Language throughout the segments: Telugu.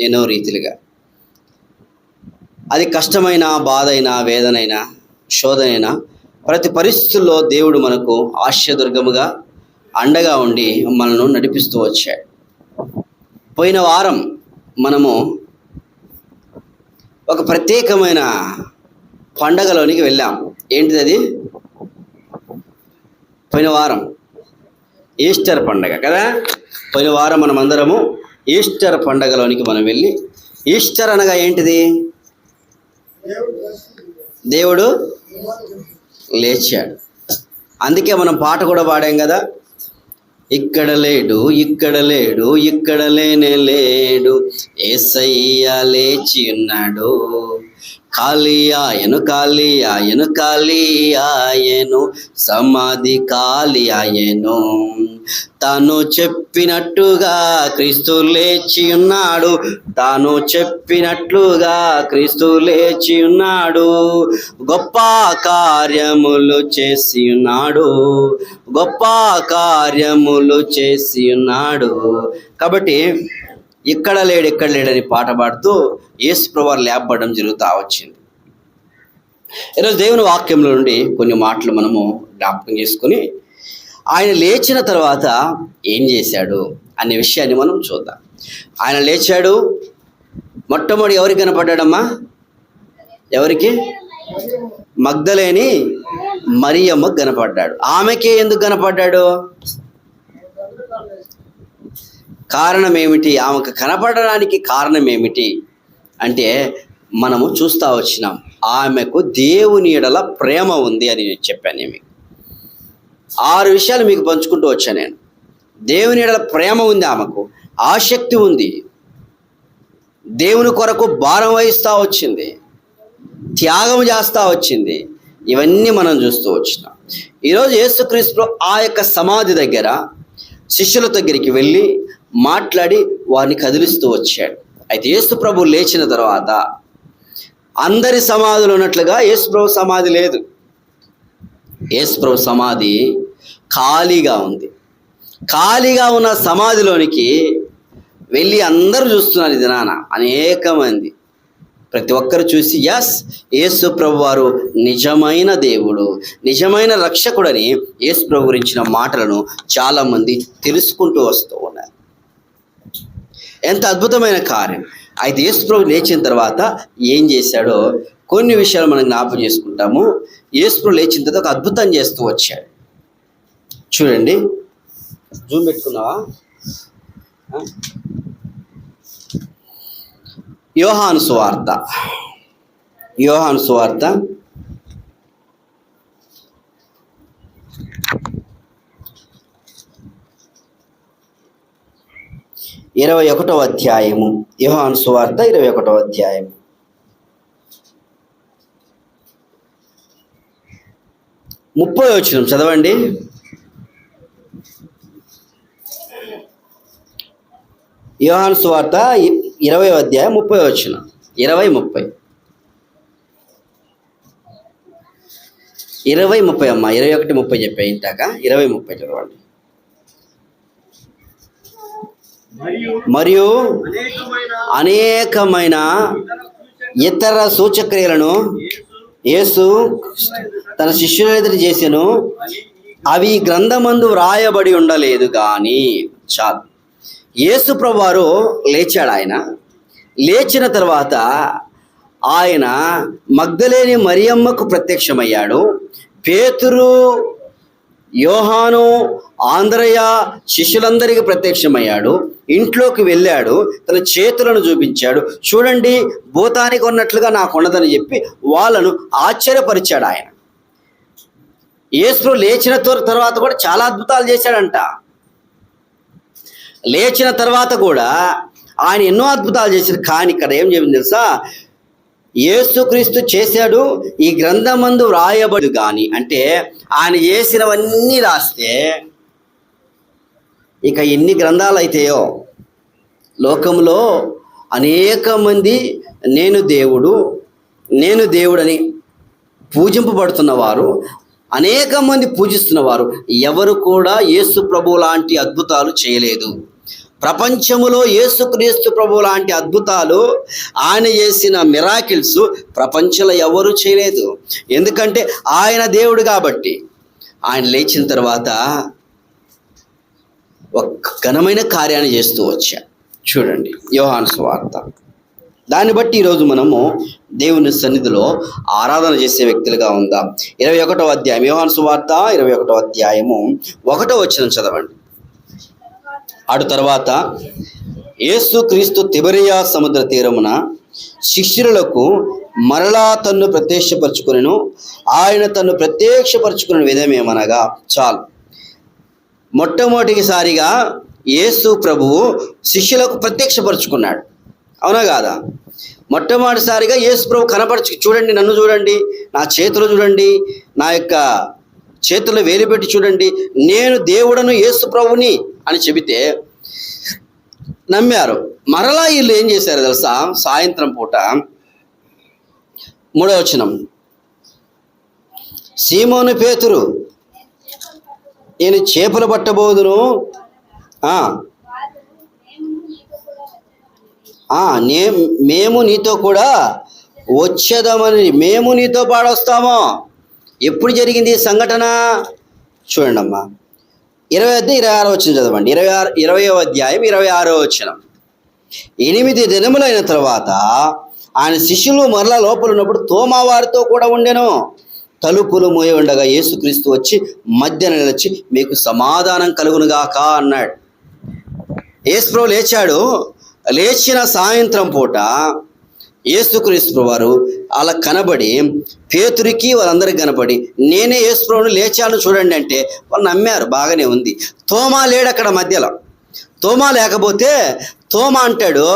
ఎన్నో రీతిలుగా. అది కష్టమైన బాధ అయినా వేదనైనా శోధనైనా ప్రతి పరిస్థితుల్లో దేవుడు మనకు ఆశ్రదుర్గముగా అండగా ఉండి మనను నడిపిస్తూ వచ్చాడు. పోయిన వారం మనము ఒక ప్రత్యేకమైన పండగలోనికి వెళ్ళాం. ఏంటిది అది? పోయిన వారం ఈస్టర్ పండగ కదా? పోయిన వారం మనమందరము ఈస్టర్ పండగలోనికి మనం వెళ్ళి ఈస్టర్ అనగా ఏంటిది? దేవుడు లేచాడు. అందుకే మనం పాట కూడా పాడాం కదా? ఇక్కడ లేడు ఇక్కడ లేడు ఇక్కడ లేనే లేడు ఏసయ్య లేచి ఉన్నాడు ఖాళీ ఆయను ఖాళీ సమాధి ఖాళీ తాను చెప్పినట్టుగా క్రీస్తు లేచి ఉన్నాడు. తాను చెప్పినట్లుగా క్రీస్తు లేచి ఉన్నాడు. గొప్ప కార్యములు చేసి ఉన్నాడు. గొప్ప కార్యములు చేసి ఉన్నాడు. కాబట్టి ఇక్కడ లేడు ఇక్కడ లేడని పాట పాడుతూ యేసుప్రవారు లేపబడడం జరుగుతూ వచ్చింది. ఈరోజు దేవుని వాక్యంలో నుండి కొన్ని మాటలు మనము జ్ఞాపకం చేసుకుని ఆయన లేచిన తర్వాత ఏం చేశాడు అనే విషయాన్ని మనం చూద్దాం. ఆయన లేచాడు. మొట్టమొదటి ఎవరికి కనపడ్డాడమ్మా? ఎవరికి? మగ్ధలేని మరియమ్మ కనపడ్డాడు. ఆమెకే ఎందుకు కనపడ్డాడు? కారణం ఏమిటి? ఆమెకు కనపడడానికి కారణం ఏమిటి? అంటే మనము చూస్తూ వచ్చినాం. ఆమెకు దేవుని ఎడల ప్రేమ ఉంది అని నేను చెప్పాను మీకు ఆరు విషయాలు మీకు పంచుకుంటూ వచ్చాను నేను. దేవుని ఎడల ప్రేమ ఉంది ఆమెకు. ఆసక్తి ఉంది. దేవుని కొరకు భారం వహిస్తూ వచ్చింది. త్యాగం చేస్తూ వచ్చింది. ఇవన్నీ మనం చూస్తూ వచ్చినాం. ఈరోజు యేసుక్రీస్తు ఆ యొక్క సమాధి దగ్గర శిష్యుల దగ్గరికి వెళ్ళి మాట్లాడి వారిని కదిలిస్తూ వచ్చాడు. అయితే యేసు ప్రభు లేచిన తర్వాత అందరి సమాధులు ఉన్నట్లుగా యేసు ప్రభు సమాధి లేదు. యేసు ప్రభు సమాధి ఖాళీగా ఉంది. ఖాళీగా ఉన్న సమాధిలోనికి వెళ్ళి అందరూ చూస్తున్నారు ఇది నాన్న అనేక మంది. ప్రతి ఒక్కరు చూసి ఎస్ యేసు ప్రభు వారు నిజమైన దేవుడు నిజమైన రక్షకుడని యేసు ప్రభు గురించిన మాటలను చాలామంది తెలుసుకుంటూ వస్తూ ఉన్నారు. ఎంత అద్భుతమైన కార్యం. అయితే యేసు ప్రభు లేచిన తర్వాత ఏం చేశాడో కొన్ని విషయాలు మనం జ్ఞాపకం చేసుకుంటాము. యేసు ప్రభు లేచిన తర్వాత ఒక అద్భుతం చేస్తూ వచ్చాడు. చూడండి. జూమ్ పెట్టుకున్నావా? యోహాను సువార్త. యోహాను సువార్త ఇరవై ఒకటో అధ్యాయము. యోహాను సువార్త ఇరవై ఒకటో అధ్యాయం ముప్పై వచ్చిన చదవండి. యోహాను సువార్త ఇరవై అధ్యాయం ముప్పై వచ్చిన ఇరవై ముప్పై. ఇరవై ముప్పై అమ్మా ఇరవై ఒకటి ముప్పై చెప్పాయి ఇంటాక ఇరవై ముప్పై చదవండి. మరియు అనేకమైన ఇతర సూచక్రియలను యేసు తన శిష్యుల ఎదుట చేసెను. అవి గ్రంథమందు వ్రాయబడి ఉండలేదు కానీ చాలు. యేసు ప్రభువారు లేచాడు ఆయన. లేచిన తర్వాత ఆయన మగ్ధలేని మరియమ్మకు ప్రత్యక్షమయ్యాడు. పేతురు యోహాను ఆంధ్రయ శిష్యులందరికీ ప్రత్యక్షమయ్యాడు ఇంట్లోకి వెళ్ళాడు తన చేతులను చూపించాడు. చూడండి భూతానికి ఉన్నట్లుగా నాకు ఉన్నదని చెప్పి వాళ్ళను ఆశ్చర్యపరిచాడు ఆయన. యేసు లేచిన తర్వాత కూడా చాలా అద్భుతాలు చేశాడంట. లేచిన తర్వాత కూడా ఆయన ఎన్నో అద్భుతాలు చేశారు కానీ ఇక్కడ ఏం చెప్పింది తెలుసా? యేసుక్రీస్తు చేశాడు ఈ గ్రంథమందు వ్రాయబడు కానీ అంటే ఆయన చేసినవన్నీ రాస్తే ఇక ఎన్ని గ్రంథాలు అయితాయో లోకంలో అనేక మంది నేను దేవుడు నేను దేవుడని పూజింపబడుతున్నవారు అనేక మంది పూజిస్తున్నవారు ఎవరు కూడా యేసు ప్రభు లాంటి అద్భుతాలు చేయలేదు. ప్రపంచములో యేసుక్రీస్తు ప్రభు లాంటి అద్భుతాలు ఆయన చేసిన మిరాకిల్స్ ప్రపంచంలో ఎవరు చేయలేదు. ఎందుకంటే ఆయన దేవుడు కాబట్టి. ఆయన లేచిన తర్వాత ఒక ఘనమైన కార్యాన్ని చేస్తూ వచ్చా చూడండి యోహాను స్వార్త. దాన్ని బట్టి ఈరోజు మనము దేవుని సన్నిధిలో ఆరాధన చేసే వ్యక్తులుగా ఉందాం. ఇరవై ఒకటో అధ్యాయం యోహాను సువార్త ఇరవై ఒకటో అధ్యాయము ఒకటో వచ్చిన చదవండి. అటు తర్వాత ఏసు క్రీస్తు తిబరియా సముద్ర తీరమున శిష్యులకు మరలా తన్ను ప్రత్యక్షపరచుకునేను ఆయన తన్ను ప్రత్యక్షపరచుకునే విధమేమనగా చాలు. మొట్టమొదటిసారిగా యేసు ప్రభువు శిష్యులకు ప్రత్యక్షపరచుకున్నాడు. అవునా కాదా? మొట్టమొదటిసారిగా యేసు ప్రభు కనపరచు చూడండి నన్ను చూడండి నా చేతులు చూడండి నా యొక్క చేతులు వేలుపెట్టి చూడండి నేను దేవుడను యేసు ప్రభుని అని చెబితే నమ్మారు. మరలా వీళ్ళు ఏం చేశారు తెలుసా? సాయంత్రం పూట మూడవచనం సీమోను పేతురు నేను చేపలు పట్టబోదును. నే మేము నీతో కూడా వచ్చేదామని మేము నీతో పాడొస్తాము. ఎప్పుడు జరిగింది ఈ సంఘటన? చూడండి అమ్మా ఇరవై అధ్యాయం ఇరవై ఆరో వచ్చిన చదవండి. ఇరవై ఆరు ఇరవయో అధ్యాయం ఇరవై ఆరో వచ్చిన ఎనిమిది దినములైన తర్వాత ఆయన శిష్యులు మరలా లోపల ఉన్నప్పుడు తోమా వారితో కూడా ఉండెను. తలుపులు మూయ ఉండగా యేసుక్రీస్తు వచ్చి మధ్య నిలిచి మీకు సమాధానం కలుగునుగాక అన్నాడు. యేసుప్రభు లేచాడు. లేచిన సాయంత్రం పూట యేసుక్రీస్తు వారు అలా కనబడి పేతురికి వాళ్ళందరికీ కనబడి నేనే యేసుప్రభుని లేచాను చూడండి అంటే వాళ్ళు నమ్మారు బాగానే ఉంది. తోమా లేడు అక్కడ మధ్యలో. తోమా లేకపోతే తోమా అంటాడు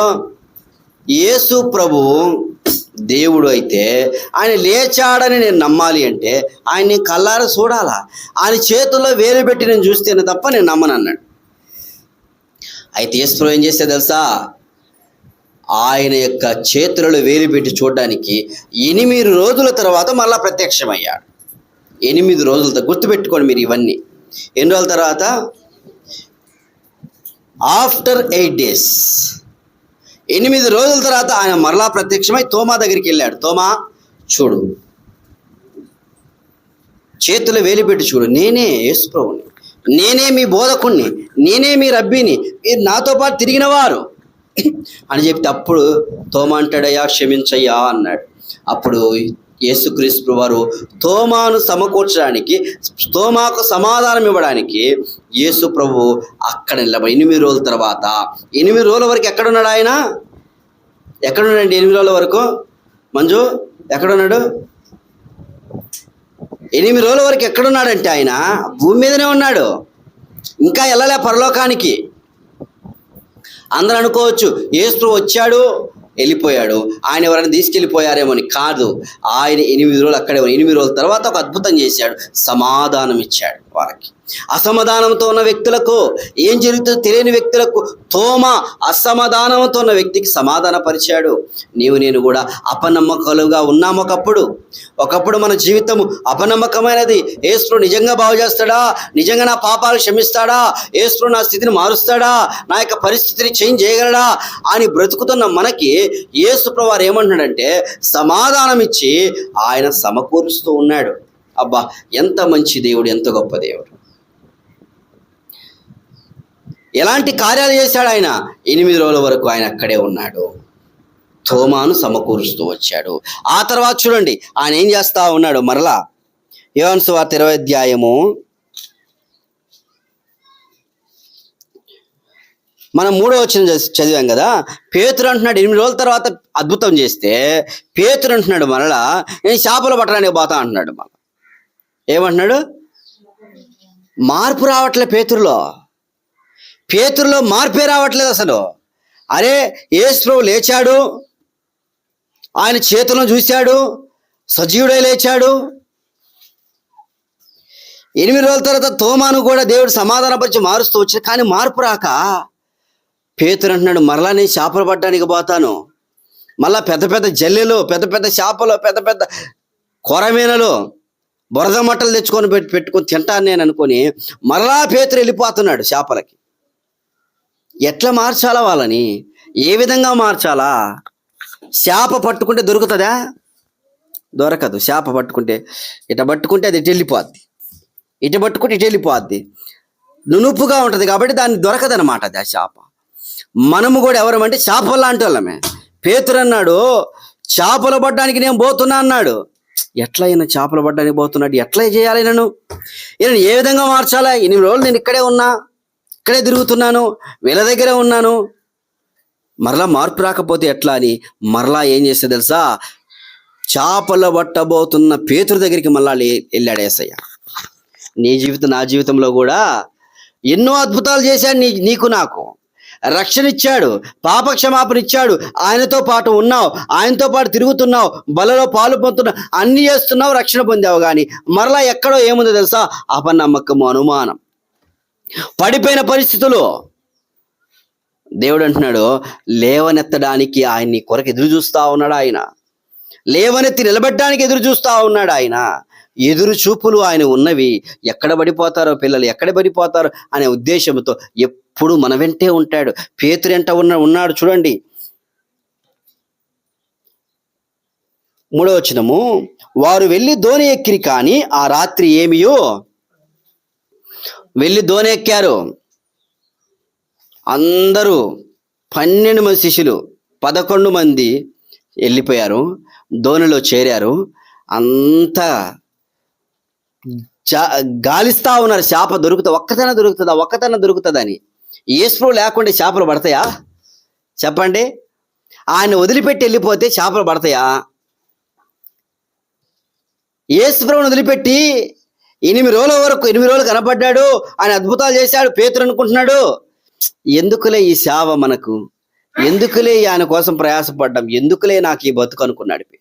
యేసు ప్రభు దేవుడు అయితే ఆయన లేచాడని నేను నమ్మాలి అంటే ఆయన్ని కళ్ళారా చూడాలా? ఆయన చేతుల్లో వేలు పెట్టి నేను చూస్తేనే తప్ప నేను నమ్మను అన్నాడు అయితే యేసు ప్రభు ఏం చేస్తే తెలుసా? ఆయన యొక్క చేతులలో వేలు పెట్టి చూడడానికి ఎనిమిది రోజుల తర్వాత మళ్ళా ప్రత్యక్షమయ్యాడు. ఎనిమిది రోజులతో గుర్తుపెట్టుకోండి మీరు ఇవన్నీ. ఎన్ని రోజుల తర్వాత? After eight days. ఎనిమిది రోజుల తర్వాత ఆయన మరలా ప్రత్యక్షమై తోమా దగ్గరికి వెళ్ళాడు. తోమా చూడు. చేతులు వేలిపెట్టి చూడు. నేనే యేసుప్రభుని. నేనే మీ బోధకుణ్ణి. నేనే మీ రబ్బీని. మీరు నాతో పాటు తిరిగిన వారు. అని చెప్తే అప్పుడు తోమ అంటాడయ్యా క్షమించయ్యా అన్నాడు. అప్పుడు యేసుక్రీస్తు వారు తోమాను సమకూర్చడానికి తోమాకు సమాధానం ఇవ్వడానికి యేసు ప్రభు అక్కడ నిలబడి ఎనిమిది రోజుల తర్వాత ఎనిమిది రోజుల వరకు ఎక్కడున్నాడు ఆయన? ఎక్కడున్నాడండి ఎనిమిది రోజుల వరకు? మంజు ఎక్కడున్నాడు? ఎనిమిది రోజుల వరకు ఎక్కడున్నాడంటే ఆయన? భూమి మీదనే ఉన్నాడు. ఇంకా వెళ్ళలే పరలోకానికి. అందరూ అనుకోవచ్చు ఏసు వచ్చాడు వెళ్ళిపోయాడు. ఆయన ఎవరైనా తీసుకెళ్ళిపోయారేమో అని కాదు. ఆయన ఎనిమిది రోజులు అక్కడే ఎనిమిది రోజుల తర్వాత ఒక అద్భుతం చేశాడు. సమాధానం ఇచ్చాడు వారికి. అసమాధానంతో ఉన్న వ్యక్తులకు ఏం జరుగుతుందో తెలియని వ్యక్తులకు తోమ అసమాధానంతో ఉన్న వ్యక్తికి సమాధాన పరిచాడు నీవు నేను కూడా అపనమ్మకాలుగా ఉన్నాం ఒకప్పుడు. ఒకప్పుడు మన జీవితము అపనమ్మకమైనది. ఏసు నిజంగా బాగు చేస్తాడా? నిజంగా నా పాపాలు క్షమిస్తాడా? ఏసు నా స్థితిని మారుస్తాడా? నా యొక్క పరిస్థితిని చేంజ్ చేయగలడా? అని బ్రతుకుతున్న మనకి యేసు ఏమంటున్నాడంటే సమాధానం ఇచ్చి ఆయన సమకూరుస్తూ ఉన్నాడు. అబ్బా ఎంత మంచి దేవుడు ఎంత గొప్ప దేవుడు. ఎలాంటి కార్యాలు చేశాడు ఆయన? ఎనిమిది రోజుల వరకు ఆయన అక్కడే ఉన్నాడు. తోమాను సమకూరుస్తూ వచ్చాడు. ఆ తర్వాత చూడండి ఆయన ఏం చేస్తా ఉన్నాడు? మరలా యోహాను వార్త ఇరవై అధ్యాయము మనం మూడో వచ్చిన చదివాం కదా? పేతురు అంటున్నాడు ఎనిమిది రోజుల తర్వాత అద్భుతం చేస్తే పేతురు అంటున్నాడు మరలా నేను చేపలు పట్టడానికి పోతా అంటున్నాడు మళ్ళా ఏమంటున్నాడు? మార్పు రావట్లే పేతురులో. పేతురులో మార్పే రావట్లేదు అసలు. అరే యేసు లేచాడు. ఆయన చేతులను చూశాడు. సజీవుడై లేచాడు. ఎనిమిది రోజుల తర్వాత తోమాను కూడా దేవుడు సమాధానపరిచి మారుస్తూ వచ్చింది కానీ మార్పు రాక పేతురు అంటున్నాడు మరలా నేను చేపలు పట్టడానికి పోతాను. మళ్ళా పెద్ద పెద్ద జల్లెలు పెద్ద పెద్ద చేపలు పెద్ద పెద్ద కొరమీనలు బురద మట్టలు తెచ్చుకొని పెట్టి పెట్టుకొని తింటాను నేను అనుకొని మరలా పేతురు వెళ్ళిపోతున్నాడు చేపలకి. ఎట్లా మార్చాలా వాళ్ళని? ఏ విధంగా మార్చాలా? చేప పట్టుకుంటే దొరుకుతుందా? దొరకదు. చేప పట్టుకుంటే ఇట పట్టుకుంటే అది ఇటు వెళ్ళిపోద్ది. ఇటు పట్టుకుంటే ఇటు వెళ్ళిపోద్ది. నునుపుగా ఉంటుంది కాబట్టి దాన్ని దొరకదనమాట అది ఆ చేప. మనము కూడా ఎవరమంటే చేపలు లాంటి వాళ్ళమే. పేతురు అన్నాడు చేపలు పట్టడానికి నేను పోతున్నా అన్నాడు. ఎట్లా ఈయన చేపలు పడ్డానికి పోతున్నాడు. ఎట్లా చేయాలి నన్ను? ఈయన ఏ విధంగా మార్చాలా? ఎనిమిది రోజులు నేను ఇక్కడే ఉన్నా ఇక్కడే తిరుగుతున్నాను వీళ్ళ దగ్గరే ఉన్నాను. మరలా మార్పు రాకపోతే ఎట్లా అని మరలా ఏం చేస్తే తెలుసా? చేపలు పట్టబోతున్న పేతురు దగ్గరికి మళ్ళా వెళ్ళాడు ఏసయ్య. నీ జీవితం నా జీవితంలో కూడా ఎన్నో అద్భుతాలు చేశాను నీ నీకు నాకు. రక్షణ ఇచ్చాడు పాప క్షమాపణ ఇచ్చాడు ఆయనతో పాటు ఉన్నావు ఆయనతో పాటు తిరుగుతున్నావు బలలో పాలు పొందుతున్నావు అన్ని చేస్తున్నావు రక్షణ పొందావు కానీ మరలా ఎక్కడో ఏముందో తెలుసా? అపనమ్మకము అనుమానం. పడిపోయిన పరిస్థితులు. దేవుడు అంటున్నాడు లేవనెత్తడానికి ఆయన్ని కొరకు ఎదురు చూస్తా ఉన్నాడు ఆయన. లేవనెత్తి నిలబెట్టడానికి ఎదురు చూస్తా ఉన్నాడు ఆయన. ఎదురు చూపులు ఆయన ఉన్నవి. ఎక్కడ పడిపోతారో పిల్లలు ఎక్కడ పడిపోతారో అనే ఉద్దేశంతో ఎప్పుడు మన వెంటే ఉంటాడు. పేతురు ఎంట ఉన్న ఉన్నాడు చూడండి. మూడవచనము వారు వెళ్ళి దోణి ఎక్కిరి కానీ ఆ రాత్రి ఏమియో? వెళ్ళి దోణి ఎక్కారు. అందరూ పన్నెండు మంది శిష్యులు పదకొండు మంది వెళ్ళిపోయారు. దోణిలో చేరారు. అంతా గాలిస్తా ఉన్నారు. చేప దొరుకుతా ఒక్కతన దొరుకుతుందా? ఒక్కతన దొరుకుతుందని. ఏసుప్రో లేకుండా చేపలు పడతాయా? చెప్పండి. ఆయన వదిలిపెట్టి వెళ్ళిపోతే చేపలు పడతాయా? ఏసుప్రభుని వదిలిపెట్టి ఎనిమిది రోజుల వరకు ఎనిమిది రోజులు కనపడ్డాడు. ఆయన అద్భుతాలు చేశాడు. పేతురు అనుకుంటున్నాడు. ఎందుకులే ఈ సేవ మనకు? ఎందుకులే ఆయన కోసం ప్రయాసపడ్డాం? ఎందుకులే నాకు ఈ బతుకు అనుకున్నాడు పేతురు?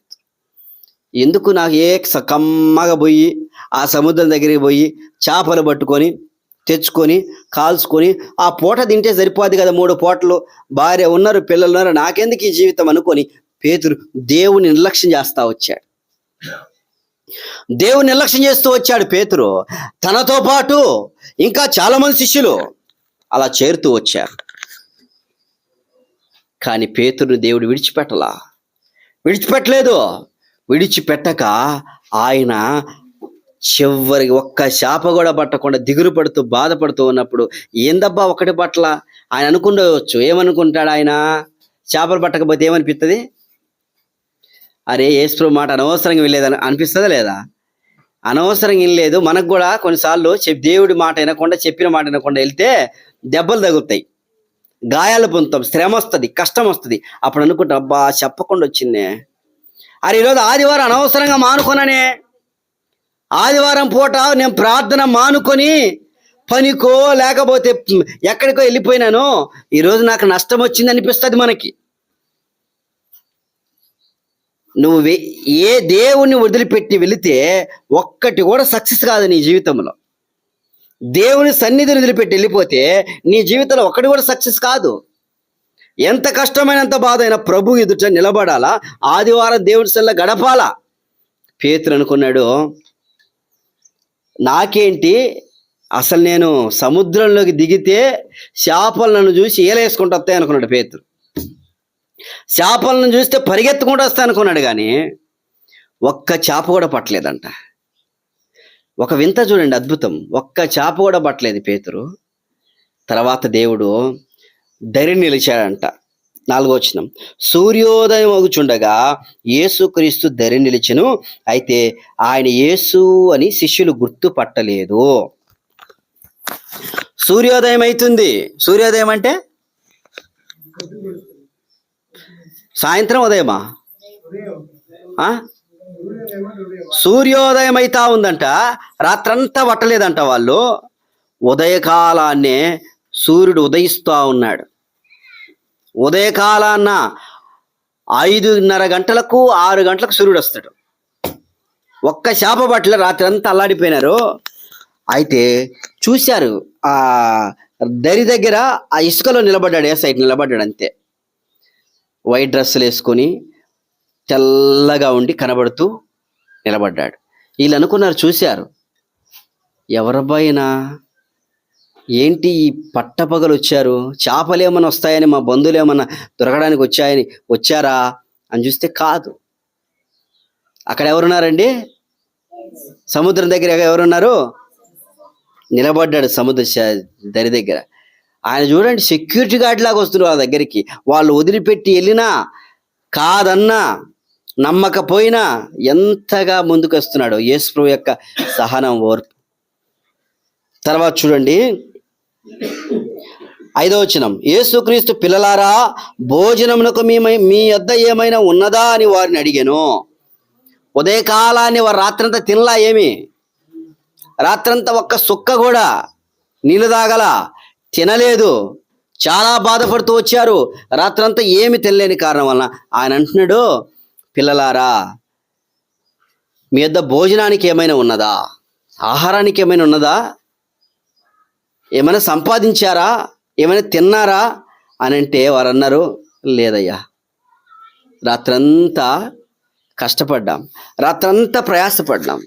ఎందుకు నాకు ఏ సకమ్మగా పోయి ఆ సముద్రం దగ్గరికి పోయి చేపలు పట్టుకొని తెచ్చుకొని కాల్చుకొని ఆ పూట తింటే సరిపోద్ది కదా మూడు పూటలు. భార్య ఉన్నారు పిల్లలు ఉన్నారు నాకెందుకు ఈ జీవితం అనుకొని పేతురు దేవుని నిర్లక్ష్యం చేస్తా వచ్చాడు. దేవుని నిర్లక్ష్యం చేస్తూ వచ్చాడు పేతురు. తనతో పాటు ఇంకా చాలా మంది శిష్యులు అలా చేరుతూ వచ్చారు. కానీ పేతురుని దేవుడు విడిచిపెట్టలా. విడిచిపెట్టలేదు. విడిచిపెట్టక ఆయన చివరికి ఒక్క శాప కూడా పట్టకుండా దిగులు పడుతూ బాధపడుతూ ఉన్నప్పుడు ఏందబ్బా ఒకటి పట్ల? ఆయన అనుకుండవచ్చు. ఏమనుకుంటాడు ఆయన? చేపలు పట్టకపోతే ఏమనిపిస్తుంది అరే ఏసు మాట అనవసరంగా వెళ్ళేదని అనిపిస్తుందా లేదా? అనవసరంగా వినలేదు. మనకు కూడా కొన్నిసార్లు చెప్ దేవుడి మాట వినకుండా చెప్పిన మాట వినకుండా వెళ్తే దెబ్బలు తగులుతాయి. గాయాలు పొందుతాం. శ్రమ వస్తుంది కష్టం వస్తుంది. అప్పుడు అనుకుంటా అబ్బా చెప్పకుండా వచ్చిందే. అరే ఈరోజు ఆదివారం అనవసరంగా మానుకున్నానే ఆదివారం పూట నేను ప్రార్థన మానుకొని పనికో లేకపోతే ఎక్కడికో వెళ్ళిపోయినాను ఈరోజు నాకు నష్టం వచ్చింది అనిపిస్తుంది మనకి. నువ్వు ఏ దేవుణ్ణి వదిలిపెట్టి వెళితే ఒక్కటి కూడా సక్సెస్ కాదు నీ జీవితంలో. దేవుని సన్నిధిని వదిలిపెట్టి వెళ్ళిపోతే నీ జీవితంలో ఒక్కటి కూడా సక్సెస్ కాదు. ఎంత కష్టమైనంత బాధ అయినా ప్రభు ఎదుట నిలబడాలా? ఆదివారం దేవుడి సెల్ల గడపాలా? పేతురు అనుకున్నాడు నాకేంటి? అసలు నేను సముద్రంలోకి దిగితే చేపలు నన్ను చూసి ఏలేసుకుంటూ వస్తాయి అనుకున్నాడు పేతురు. చేపలను చూస్తే పరిగెత్తుకుంటూ వస్తా అనుకున్నాడు కానీ ఒక్క చేప కూడా పట్టలేదంట. ఒక వింత చూడండి అద్భుతం. ఒక్క చేప కూడా పట్టలేదు పేతురు. తర్వాత దేవుడు ధైర్యం నిలిచాడంట. నాలుగో వచనం సూర్యోదయం అగుచుండగా యేసుక్రీస్తు ధరి నిలిచెను. అయితే ఆయన యేసు అని శిష్యులు గుర్తుపట్టలేదు. సూర్యోదయం అవుతుంది సూర్యోదయం అంటే? సాయంత్రం ఉదయమా? ఆ? సూర్యోదయం అయితా ఉందంట. రాత్రంతా పట్టలేదంట వాళ్ళు. ఉదయకాలాన్నే సూర్యుడు ఉదయిస్తూ ఉన్నాడు. ఉదయకాలాన్న ఐదున్నర గంటలకు ఆరు గంటలకు సూర్యుడు వస్తాడు. ఒక్క చేప పట్ల రాత్రి అంతా అల్లాడిపోయినారు. అయితే చూశారు ఆ దరి దగ్గర ఆ ఇసుకలో నిలబడ్డాడు ఏ సైడ్ నిలబడ్డాడు అంతే. వైట్ డ్రెస్సులు వేసుకొని తెల్లగా ఉండి కనబడుతూ నిలబడ్డాడు. వీళ్ళు అనుకున్నారు చూశారు ఎవరబ్బాయినా ఏంటి ఈ పట్టపగలు వచ్చారు? చేపలు ఏమైనా వస్తాయని మా బంధువులు ఏమన్నా దొరకడానికి వచ్చాయని వచ్చారా అని చూస్తే కాదు. అక్కడ ఎవరున్నారండి? సముద్రం దగ్గర ఎవరున్నారు? నిలబడ్డాడు సముద్ర దరి దగ్గర. ఆయన చూడండి సెక్యూరిటీ గార్డ్ లాగా వస్తున్నారు వాళ్ళ దగ్గరికి. వాళ్ళు వదిలిపెట్టి వెళ్ళినా కాదన్నా నమ్మకపోయినా ఎంతగా ముందుకు వస్తున్నాడు యేసు యొక్క సహనం ఓర్పు. తర్వాత చూడండి ఐదో వచనం. యేసుక్రీస్తు పిల్లలారా భోజనమునకు మీ మీ యొద్ద ఏమైనా ఉన్నదా అని వారిని అడిగాను. ఉదయకాలాన్ని వారు రాత్రంతా తినలా ఏమి? రాత్రంతా ఒక్క సుక్క కూడా నీళ్ళు తాగల? తినలేదు. చాలా బాధపడుతూ వచ్చారు. రాత్రంతా ఏమి తినలేని కారణం వలన ఆయన అంటున్నాడు పిల్లలారా మీ యొద్ద భోజనానికి ఏమైనా ఉన్నదా? ఆహారానికి ఏమైనా ఉన్నదా? ఏమైనా సంపాదించారా? ఏమైనా తిన్నారా? అని అంటే వారు అన్నారు లేదయ్యా. రాత్రంతా కష్టపడ్డాం. రాత్రంతా ప్రయాసపడ్డాం.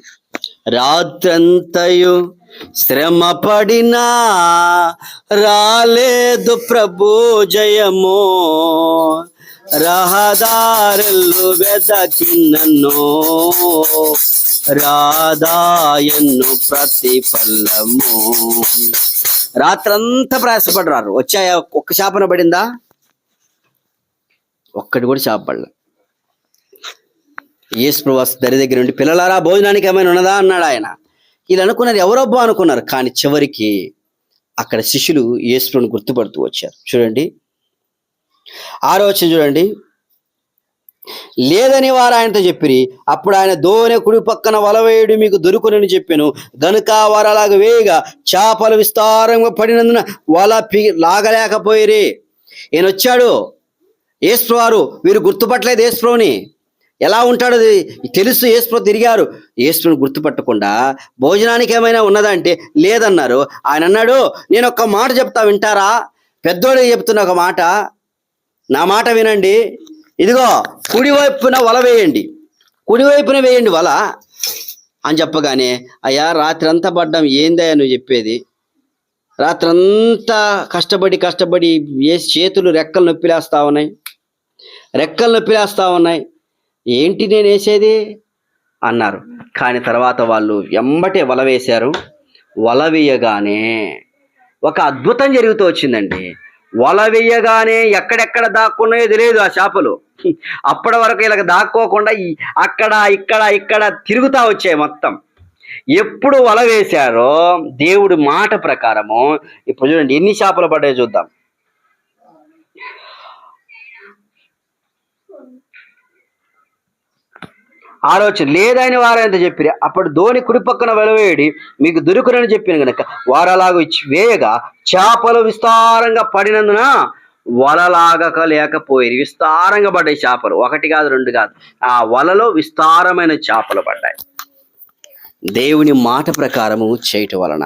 రాత్రంతయు శ్రమ పడినా రాలేదు ప్రభు జయము. రహదారులు వెదకినను. రాధాయన్ను ప్రతిఫలము. రాత్రంతా ప్రయాసపడ్డారు. వచ్చాయా? ఒక్క చేపన పడిందా? ఒక్కటి కూడా చేప పడలే. యేసు దరి దగ్గర నుండి పిల్లలారా భోజనానికి ఏమైనా ఉన్నదా? అన్నాడు ఆయన. వీళ్ళు అనుకున్నారు ఎవరబ్బా అనుకున్నారు కానీ చివరికి అక్కడ శిష్యులు యేసుని గుర్తుపడుతూ వచ్చారు. చూడండి. ఆరో చూడండి. లేదని వారు ఆయనతో చెప్పిరి. అప్పుడు ఆయన దోనె కుడి పక్కన వలవేయుడు మీకు దొరుకునని చెప్పాను. గనుక వారు అలాగ వేయగా చేపలు విస్తారంగా పడినందున వల పి లాగలేకపోయిరి. ఈయన వచ్చాడు. ఏసువారు వీరు గుర్తుపట్టలేదు ఏసుప్రభుని ఎలా ఉంటాడో అది? తెలుసు ఏసుప్రభు తిరిగారు. ఏసుని గుర్తుపట్టకుండా భోజనానికి ఏమైనా ఉన్నదా అంటే లేదన్నారు. ఆయన అన్నాడు నేను ఒక మాట చెప్తా వింటారా? పెద్దోడు చెప్తున్న ఒక మాట. నా మాట వినండి. ఇదిగో కుడివైపున వల వేయండి. కుడివైపున వేయండి వల అని చెప్పగానే అయ్యా రాత్రి అంతా పడ్డాం ఏందయ్యా నువ్వు చెప్పేది? రాత్రంతా కష్టపడి కష్టపడి ఏ చేతులు రెక్కలు నొప్పిలేస్తా ఉన్నాయి. రెక్కలు నొప్పిలేస్తా ఉన్నాయి. ఏంటి నేను వేసేది? అన్నారు. కానీ తర్వాత వాళ్ళు వెంబటే వల వేశారు. వల వేయగానే ఒక అద్భుతం జరుగుతూ వచ్చిందండి. వల వేయగానే ఎక్కడెక్కడ దాక్కున్నాయో తెలియదు ఆ చేపలు అప్పటి వరకు ఇలా దాక్కోకుండా ఈ- అక్కడ ఇక్కడ ఇక్కడ తిరుగుతా వచ్చాయి మొత్తం. ఎప్పుడు వల వేశారో దేవుడి మాట ప్రకారము ఇప్పుడు చూడండి ఎన్ని చేపలు పడ్డాయో చూద్దాం. ఆలోచన లేదని వారంత చెప్పిరి అప్పుడు ధోని కుడి పక్కన వెలవేయడి మీకు దొరుకునని చెప్పిన గనక వారలాగా ఇచ్చి వేయగా చేపలు విస్తారంగా పడినందున వలలాగక లేకపోయి విస్తారంగా పడ్డాయి చేపలు. ఒకటి కాదు రెండు కాదు ఆ వలలో విస్తారమైన చేపలు పడ్డాయి. దేవుని మాట ప్రకారము చేయటం వలన